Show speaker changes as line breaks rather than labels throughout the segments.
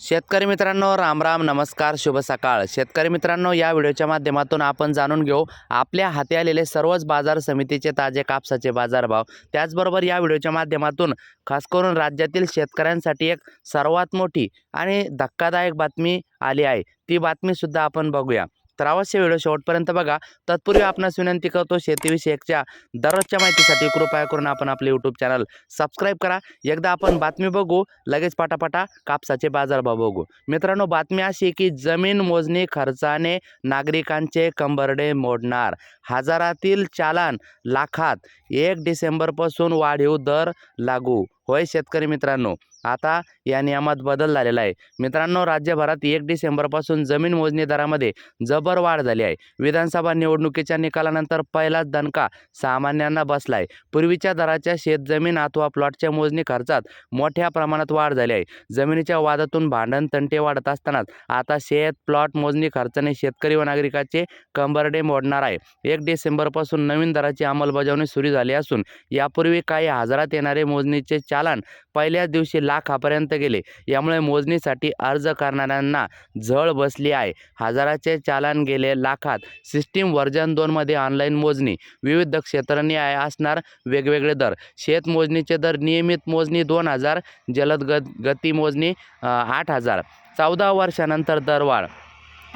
शेतकरी मित्रांनो राम राम नमस्कार शुभ सकाळ. शेतकरी मित्रांनो या व्हिडिओच्या माध्यमातून आपण जाणून घेऊ आपल्या हाती आलेले सर्वच बाजार समितीचे ताजे कापसाचे बाजारभाव. त्याचबरोबर या व्हिडिओच्या माध्यमातून खास करून राज्यातील शेतकऱ्यांसाठी एक सर्वात मोठी आणि धक्कादायक बातमी आली आहे. ती बातमीसुद्धा आपण बघूया. तर अवश्य व्हिडिओ शेवटपर्यंत बघा. तत्पूर्वी आपणास विनंती करतो शेतीविषयकच्या दररोजच्या माहितीसाठी कृपया करून आपण आपले यूट्यूब चॅनल सबस्क्राईब करा. एकदा आपण बातमी बघू लगेच पाटापाटा कापसाचे बाजारभाव बघू. मित्रांनो बातमी अशी की जमीन मोजणी खर्चाने नागरिकांचे कंबरडे मोडणार. हजारातील चालान लाखात एक डिसेंबरपासून वाढीव दर लागू. होय शेतकरी मित्रांनो आता या नियमात बदल झालेला आहे. मित्रांनो राज्यभरात एक डिसेंबरपासून जमीन मोजणी दरामध्ये जबर वाढ झाली आहे. विधानसभा निवडणुकीच्या निकालानंतर पहिलाच दणका सामान्यांना बसला आहे. पूर्वीच्या दराच्या शेतजमीन अथवा प्लॉटच्या मोजणी खर्चात मोठ्या प्रमाणात वाढ झाली आहे. जमिनीच्या वादातून भांडण तंटे वाढत असतानाच आता शेत प्लॉट मोजणी खर्चाने शेतकरी व नागरिकाचे कंबरडे मोडणार आहे. एक डिसेंबरपासून नवीन दराची अंमलबजावणी सुरू झाली असून यापूर्वी काही हजारात येणारे मोजणीचे चालान. पहिल्याच दिवशी लाखापर्यंत गेले. यामुळे मोजणीसाठी अर्ज करणाऱ्यांना झळ बसली आहे. हजाराचे चालान गेले लाखात. सिस्टीम व्हर्जन दोनमध्ये ऑनलाईन मोजणी. विविध क्षेत्रांनी आहे असणार वेगवेगळे दर. शेत मोजणीचे दर नियमित मोजणी दोन हजार. जलद ग गती मोजणी आठ हजार. चौदा वर्षानंतर दरवाढ.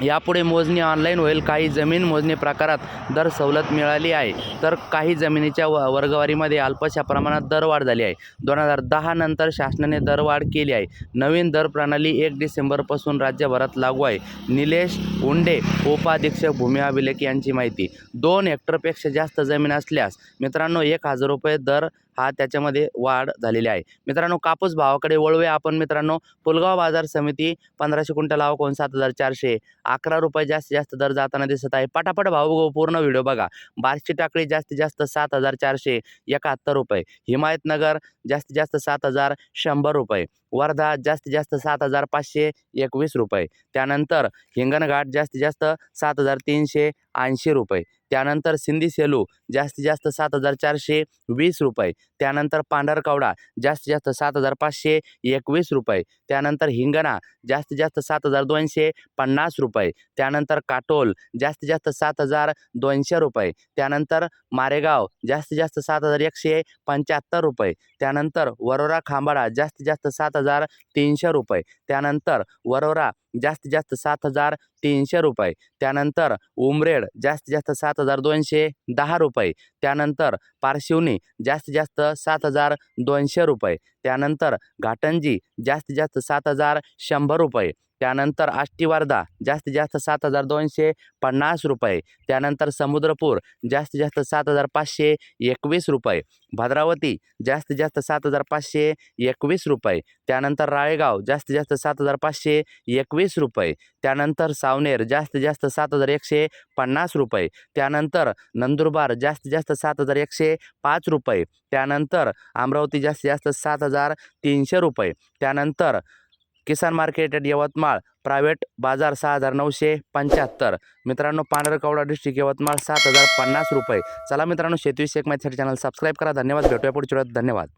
यापुढे मोजणी ऑनलाईन होईल. काही जमीन मोजणी प्रकारात दर सवलत मिळाली आहे. तर काही जमिनीच्या व वर्गवारीमध्ये अल्पशा प्रमाणात दरवाढ झाली आहे. दोन हजार दहा नंतर शासनाने दरवाढ केली आहे. नवीन दर प्रणाली एक डिसेंबरपासून राज्यभरात लागू आहे. निलेश उंडे उपाधीक्षक भूमी अभिलेख यांची माहिती. दोन हेक्टरपेक्षा जास्त जमीन असल्यास मित्रांनो एक हजार रुपये दर हा त्याच्यामध्ये वाढ झालेली आहे. मित्रांनो कापूस भावाकडे वळूया आपण मित्रांनो. पुलगाव बाजार समिती पंधराशे क्विंटल आवक सात हजार चारशे. अकरा रुपये जास्तीत जास्त दर जाताना दिसत आहे. पटापट भाव पूर्ण व्हिडिओ बघा. बार्शी टाकळी जास्तीत जास्त सात हजार चारशे एकाहत्तर रुपये. हिमायतनगर जास्तीत जास्त सात हजार शंभर रुपये. वर्धा जास्तीत जास्त सात हजार पाचशे एकवीस रुपये. त्यानंतर हिंगणघाट जास्तीत जास्त सात हजार तीनशे ऐंशी रुपये. त्यानंतर सिंधी सेलू जास्तीत जास्त सात हजार चारशे वीस रुपये. त्यानंतर पांढरकवडा जास्तीत जास्त सात हजार पाचशे एकवीस रुपये. त्यानंतर हिंगणा जास्तीत जास्त सात हजार दोनशे पन्नास रुपये. त्यानंतर काटोल जास्तीत जास्त सात हजार दोनशे रुपये. त्यानंतर मारेगाव जास्तीत जास्त सात हजार एकशे पंच्याहत्तर रुपये. त्यानंतर वरोरा खांबाडा जास्तीत जास्त सात हजार तीनशे रुपये. त्यानंतर वरोरा जास्तीत जास्त सात हजार तीनशे रुपये. त्यानंतर उमरेड जास्तीत जास्त सात हजार दोनशे दहा रुपये. त्यानंतर पारशिवनी जास्तीत जास्त सात हजार दोनशे रुपये. त्यानंतर घाटंजी जास्तीत जास्त सात हजार शंभर रुपये. त्यानंतर आष्टीवर्धा जास्तीत जास्त सात हजार दोनशे पन्नास रुपये. त्यानंतर समुद्रपूर जास्तीत जास्त सात हजार पाचशे एकवीस रुपये. भद्रावती जास्तीत जास्त सात हजार पाचशे एकवीस रुपये. त्यानंतर राळेगाव जास्तीत जास्त सात हजार पाचशे एकवीस रुपये. त्यानंतर सावनेर जास्तीत जास्त सात हजार एकशे पन्नास रुपये. त्यानंतर नंदुरबार जास्तीत जास्त सात हजार एकशे पाच रुपये. त्यानंतर अमरावती जास्तीत जास्त सात हजार तीनशे रुपये. त्यानंतर किसान मार्केट यवतमाळ प्रायव्हेट बाजार सहा हजार नऊशे पंच्याहत्तर. मित्रांनो पांढरकवडा डिस्ट्रिक्ट यवतमाळ सात हजार पन्नास रुपये. चला मित्रांनो शेतीविषयक माहितीसाठी चॅनल सबस्क्राईब करा. धन्यवाद. भेटूया पुढच्या धन्यवाद.